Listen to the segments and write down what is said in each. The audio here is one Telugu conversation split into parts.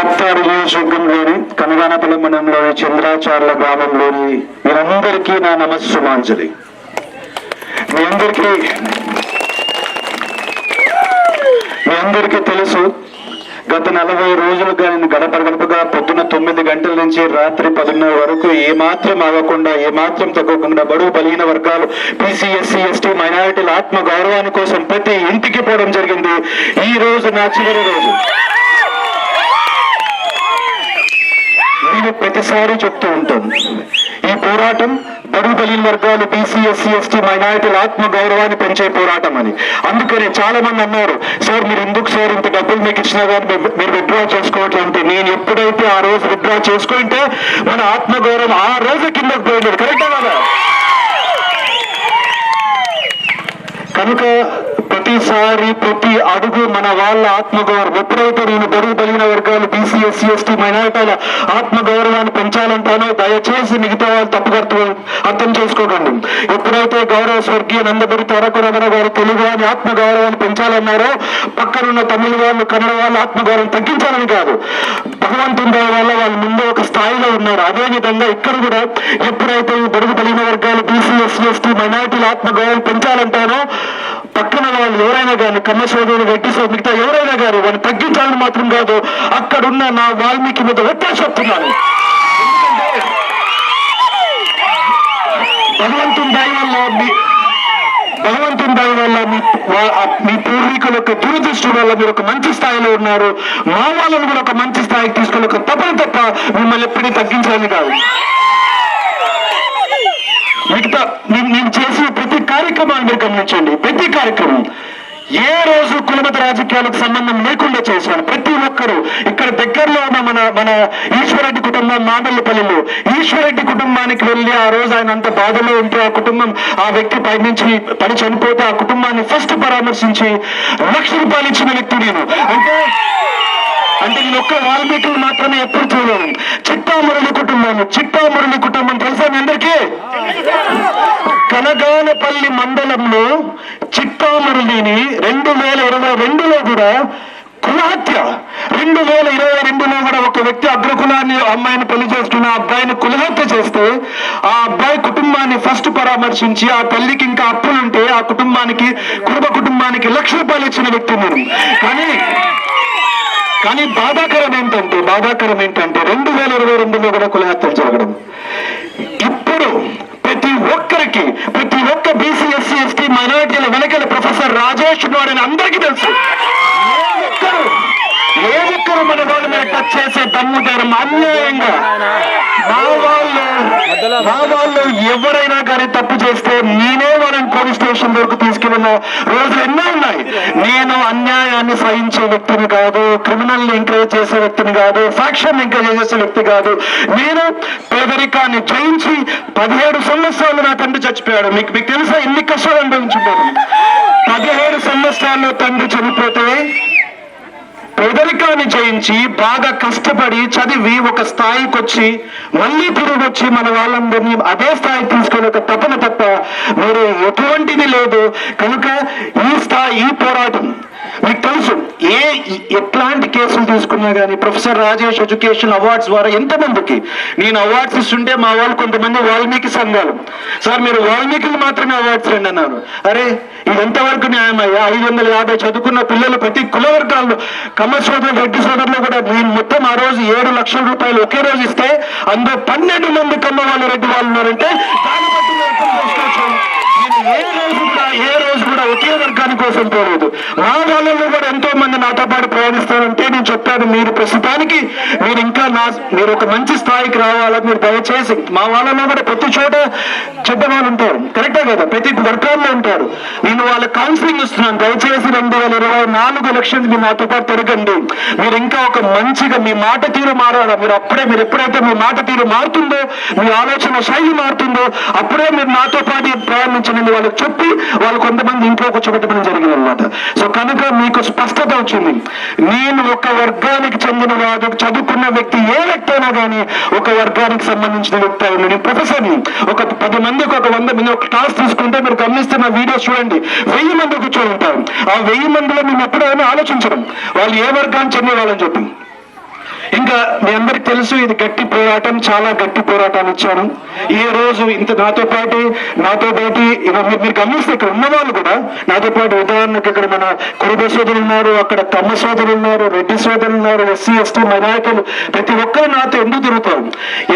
కత్తారు నియోజకవర్గంలోని కనగానపల్లి మండలంలోని చంద్రాచార్ల గ్రామంలోని మీరందరికీ నా నమస్సుమాంజలి. మీ అందరికీ మీ అందరికీ తెలుసు గత నలభై రోజులుగా నేను గడప గడపగా పొద్దున్న తొమ్మిది గంటల నుంచి రాత్రి పదిన్నర వరకు ఏమాత్రం ఆగకుండా ఏమాత్రం తగ్గకుండా బడుగు బలిగిన వర్గాలు బీసీ ఎస్టీ మైనారిటీల ఆత్మ గౌరవాన్ని కోసం ప్రతి ఇంటికి పోవడం జరిగింది. ఈ రోజు నా చివరి రోజు. మేము ప్రతిసారి చెప్తూ ఉంటాం. ఈ పోరాటం బడుగు బలిన వర్గాలు బీసీ ఎస్సీ ఎస్టీ మైనారిటీల ఆత్మ గౌరవాన్ని పెంచే పోరాటం అని. అందుకనే చాలా మంది అన్నారు సార్ మీరు ఎందుకు సార్ ఇంత డబ్బులు మీకు ఇచ్చినా కానీ మీరు- విత్డ్రా చేసుకోవట్లేదు అంటే నేను ఎప్పుడైతే ఆ రోజు విత్డ్రా చేసుకుంటే మన ఆత్మ గౌరవం ఆ రోజు కిందకు పోయింది. కరెక్టా కదా కనుక ప్రతిసారి ప్రతి అడుగు మన వాళ్ళ ఆత్మగౌరవం. ఎప్పుడైతే నేను బడుగు బలిగిన వర్గాలు బీసీ ఎస్సీ ఎస్టీ మైనారిటీల ఆత్మగౌరవాన్ని పెంచాలంటానో దయచేసి మిగతా వాళ్ళు తప్పుగా అర్థం- చేసుకోకండి. ఎప్పుడైతే గౌరవ స్వర్గీయ నందబడి తారక రమణ గారు తెలుగు వారి ఆత్మగౌరవాన్ని పెంచాలన్నారో పక్కనున్న తమిళ వాళ్ళు కన్నడ వాళ్ళ ఆత్మగౌరవం తగ్గించాలని కాదు. భగవంతుని దయ వల్ల వాళ్ళు ముందు ఒక స్థాయిలో ఉన్నారు. అదే విధంగా ఇక్కడ కూడా ఎప్పుడైతే ఈ బడుగు బలిగిన వర్గాలు బీసీ ఎస్సీ ఎస్టీ మైనారిటీల ఆత్మగౌరవం పెంచాలంటానో పక్కన వాళ్ళు ఎవరైనా కానీ కన్న సోదరులు రెడ్డి సోదరు మిగతా ఎవరైనా కానీ వాళ్ళు తగ్గించాలని మాత్రం కాదు. అక్కడున్న నా వాల్మీకి మీద ఒత్తిడి చెప్తున్నాను భగవంతుని దయ వల్ల మీ- భగవంతుని దయ వల్ల మీ మీ పూర్వీకుల యొక్క దురదృష్టి వల్ల మీరు ఒక మంచి స్థాయిలో ఉన్నారు. మా వాళ్ళని కూడా ఒక మంచి స్థాయికి తీసుకుని ఒక తప్పని తప్ప మిమ్మల్ని ఎప్పటికీ తగ్గించాలని కాదు. మిగతా నేను నేను చేసిన ప్రతి కార్యక్రమాన్ని మీరు గమనించండి. ప్రతి కార్యక్రమం. ఏ రోజు కులమత రాజకీయాలకు సంబంధం లేకుండా చేశాను ప్రతి ఒక్కరూ ఇక్కడ దగ్గరలో ఉన్న మన మన ఈశ్వరెడ్డి కుటుంబం మాదల్లపల్లిలో ఈశ్వరెడ్డి కుటుంబానికి వెళ్ళి ఆ రోజు ఆయన అంత బాధలో ఉంటే ఆ కుటుంబం ఆ వ్యక్తి పయనించి పని చనిపోతే ఆ కుటుంబాన్ని ఫస్ట్ పరామర్శించి లక్ష రూపాయలు ఇచ్చిన వ్యక్తి నేను. అంటే అంటే నేను ఒక్క వాల్మీకులు మాత్రమే ఎప్పుడు చూడను. చిట్టామురళి కుటుంబం చిట్టామురళి కుటుంబం తెలుసా మీ అందరికీ? కనగానపల్లి మండలంలో చిట్టామురళిని రెండు వేల ఇరవై రెండులో కూడా కులహత్య రెండు వేల ఇరవై రెండులో కూడా ఒక వ్యక్తి అగ్రకులాన్ని అమ్మాయిని పెళ్ళి చేసుకున్న అబ్బాయిని కులహత్య చేస్తే ఆ అబ్బాయి కుటుంబాన్ని ఫస్ట్ పరామర్శించి ఆ తల్లికి ఇంకా అప్పులుంటే ఆ కుటుంబానికి కుటుంబ కుటుంబానికి లక్ష రూపాయలు ఇచ్చిన వ్యక్తి నేను. కానీ కానీ బాధాకరం ఏంటంటే బాధాకరం ఏంటంటే రెండు వేల ఇరవై రెండులో కూడా కులహత్యలు జరగడం. ఇప్పుడు ప్రతి ఒక్కరికి ప్రతి ఒక్క బీసీ ఎస్సీ ఎస్టీ మైనారిటీల వెనకల ప్రొఫెసర్ రాజేష్ ఉన్నాడు అని అందరికీ తెలుసు. ఒక్కరు ఏ ఒక్కరు మన వాళ్ళ మీద టచ్ చేసే దమ్ము ధైర్యం అన్యాయంగా మా వాళ్ళు మా వాళ్ళు ఎవరైనా కానీ తప్పు చేస్తే నేనే వాళ్ళని పోలీస్ స్టేషన్ వరకు తీసుకెళ్ళిన. రోజులు ఎన్నో ఉన్నాయి. నేను అన్యాయాన్ని సహించే వ్యక్తిని కాదు క్రిమినల్ ఎంకరేజ్ చేసే వ్యక్తిని కాదు ఫ్యాక్షన్ ఎంకరేజ్ చేసే వ్యక్తి కాదు. నేను పేదరికాన్ని జయించి పదిహేడు సంవత్సరాలు నా తండ్రి చచ్చిపోయాడు. మీకు మీకు తెలుసా ఎన్ని కష్టాలు అనుభవించుంటాను పదిహేడు సంవత్సరాల్లో తండ్రి చనిపోతే పేదరికాన్ని జయించి బాగా కష్టపడి చదివి ఒక స్థాయికి వచ్చి మళ్ళీ తిరిగి వచ్చి మన వాళ్ళందరినీ అదే స్థాయికి తీసుకొని ఒక తపన తప్ప మీరు ఎటువంటిది లేదు. కనుక ఈ స్థాయి ఈ పోరాటం మీకు తెలుసు ఏ ఎట్లాంటి కేసులు తీసుకున్నా కానీ ప్రొఫెసర్ రాజేష్ ఎడ్యుకేషన్ అవార్డ్స్ ద్వారా ఎంతమందికి నేను అవార్డ్స్ ఇస్తుంటే మా వాళ్ళు కొంతమంది వాల్మీకి సంఘాలు. సార్ మీరు వాల్మీకి మాత్రమే అవార్డ్స్ రండి అన్నారు. అరే ఇది ఎంతవరకు న్యాయమయ్యా? ఐదు వందల యాభై చదువుకున్న పిల్లలు ప్రతి కుల వర్గాల్లో కమ్మ రెడ్డి సోదరులు కూడా నేను మొత్తం ఆ రోజు ఏడు లక్షల రూపాయలు ఒకే రోజు ఇస్తే అందులో పన్నెండు మంది కమ్మ వాళ్ళు రెడ్డి వాళ్ళు ఉన్నారంటే దాన్ని బట్టి నేను ఏ రోజు కూడా ఏ రోజు కూడా ఒకే వర్గాని కోసం పోలేదు. మా వాళ్ళలో కూడా ఎంతో మంది నాతో పాటు ప్రయాణిస్తారంటే నేను చెప్పాను మీరు ప్రస్తుతానికి మీరు ఇంకా నా మీరు ఒక మంచి స్థాయికి రావాలని మీరు దయచేసి మా వాళ్ళలో కూడా ప్రతి చోట చెడ్డ వాళ్ళు ఉంటారు కరెక్టే కదా? ప్రతి వర్గాల్లో ఉంటారు నేను వాళ్ళ కౌన్సిలింగ్ ఇస్తున్నాను. దయచేసి రెండు వేల ఇరవై నాలుగు ఎలక్షన్స్ మీరు నాతో పాటు తిరగండి. మీరు ఇంకా ఒక మంచిగా మీ మాట తీరు మారాలి? మీరు అప్పుడే మీరు ఎప్పుడైతే మీ మాట తీరు మారుతుందో మీ ఆలోచన శైలి మారుతుందో అప్పుడే మీరు నాతో పాటు ప్రయాణించండి. వాళ్ళకి చెప్పి వాళ్ళు కొంతమంది ఇంట్లో కూర్చోబెట్టడం జరిగింది అనమాట సో కనుక మీకు స్పష్టత వచ్చింది. నేను ఒక వర్గానికి చెందిన వాడు చదువుకున్న వ్యక్తి ఏ వ్యక్తి అయినా కానీ ఒక వర్గానికి సంబంధించిన వ్యక్తి అయినా నేను ప్రొఫెసర్ని ఒక పది మందికి ఒక వంద మీరు ఒక క్లాస్ తీసుకుంటే మీరు గమనిస్తున్న వీడియోస్ చూడండి. వెయ్యి మంది కూర్చొని ఉంటారు. ఆ వెయ్యి మందిలో మేము ఎప్పుడైనా ఆలోచించడం. వాళ్ళు ఏ వర్గాన్ని చెందిన వాళ్ళని చెప్పి. ఇంకా మీ అందరికి తెలుసు ఇది గట్టి పోరాటం చాలా గట్టి పోరాటాలు ఇచ్చాను ఈ రోజు ఇంత నాతో పాటు నాతో పాటు ఇక మీరు మీరు గమనిస్తే ఇక్కడ ఉన్న వాళ్ళు కూడా నాతో పాటు ఉదాహరణకు ఇక్కడ మన కురుబ సోదరులు ఉన్నారు అక్కడ కమ్మ సోదరులు ఉన్నారు రెడ్డి సోదరులు ఉన్నారు ఎస్సీ ఎస్టీ మైనారిటీలు. ప్రతి ఒక్కరు నాతో ఎందుకు తిరుగుతారు?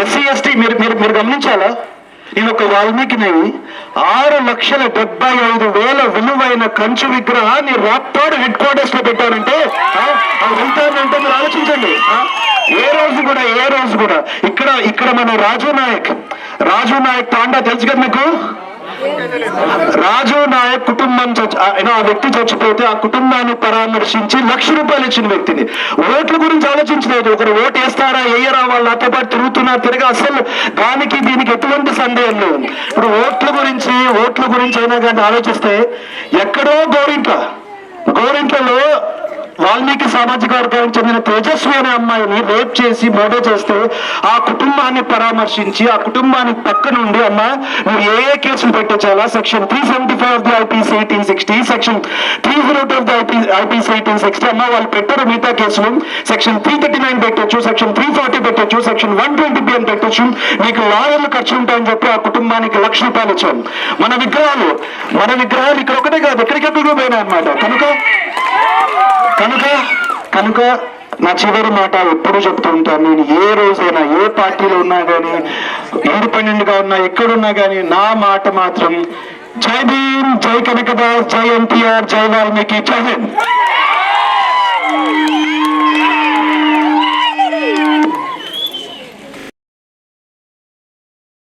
ఎస్సీ ఎస్టీ మీరు మీరు మీరు గమనించాలా? నేను ఒక వాల్మీకిని ఆరు లక్షల డెబ్బై ఐదు వేల విలువైన కంచు విగ్రహాన్ని రాప్తాడు హెడ్ క్వార్టర్స్లో పెట్టారంటే అది వెళ్తానంటే మీరు ఆలోచించండి. ఏ రోజు కూడా ఏ రోజు కూడా. ఇక్కడ ఇక్కడ మన రాజు నాయక్. రాజు నాయక్ తాండా తెలుసు కదా మీకు? రాజు నాయక్ కుటుంబం చచ్చి ఆ- ఆ వ్యక్తి చచ్చిపోతే ఆ కుటుంబాన్ని పరామర్శించి లక్ష రూపాయలు ఇచ్చిన వ్యక్తిని. ఓట్ల గురించి ఆలోచించలేదు. ఒకరు ఓటు వేస్తారా వేయరా వాళ్ళు నాతో పాటు తిరుగుతున్నా తిరగా అసలు దానికి దీనికి ఎటువంటి సందేహం లేదు. ఇప్పుడు ఓట్ల గురించి ఓట్ల గురించి అయినా కానీ ఆలోచిస్తే ఎక్కడో గోరింట్ల. గోరింట్లలో వాల్మీకి సామాజిక వర్గానికి చెందిన తేజస్వి అనే అమ్మాయిని రేప్ చేసి మర్డర్ చేస్తే ఆ కుటుంబాన్ని పరామర్శించి ఆ కుటుంబానికి పక్క నుండి అమ్మ నువ్వు ఏ ఏ కేసులు పెట్టించాలా section three seventy five of the IPC eighteen sixty section three zero two of the IP IPC eighteen sixty అమ్మ వాళ్ళు పెట్టారు మిగతా కేసులు. సెక్షన్ త్రీ థర్టీ నైన్ పెట్టొచ్చు సెక్షన్ త్రీ ఫార్టీ పెట్టొచ్చు సెక్షన్ వన్ ట్వంటీ బిఎన్ పెట్టొచ్చు. నీకు లాయర్లు ఖర్చు ఉంటాయని చెప్పి ఆ కుటుంబానికి లక్ష రూపాయలు ఇచ్చాం. మన విగ్రహాలు మన విగ్రహాలు ఇక్కడ ఒకటే కాదు ఎక్కడికెక్కడికి పోయినాయి అన్నమాట కనుక కనుక నా చివరి మాట ఎప్పుడు చెప్తూ ఉంటాను. నేను ఏ రోజైనా ఏ పార్టీలో ఉన్నా కానీ ఇండిపెండెంట్గా ఉన్నా ఎక్కడున్నా కానీ నా మాట మాత్రం జై భీమ్ జై కనకదాస్ జై ఎన్టీఆర్ జై వాల్మీకి జై హింద్!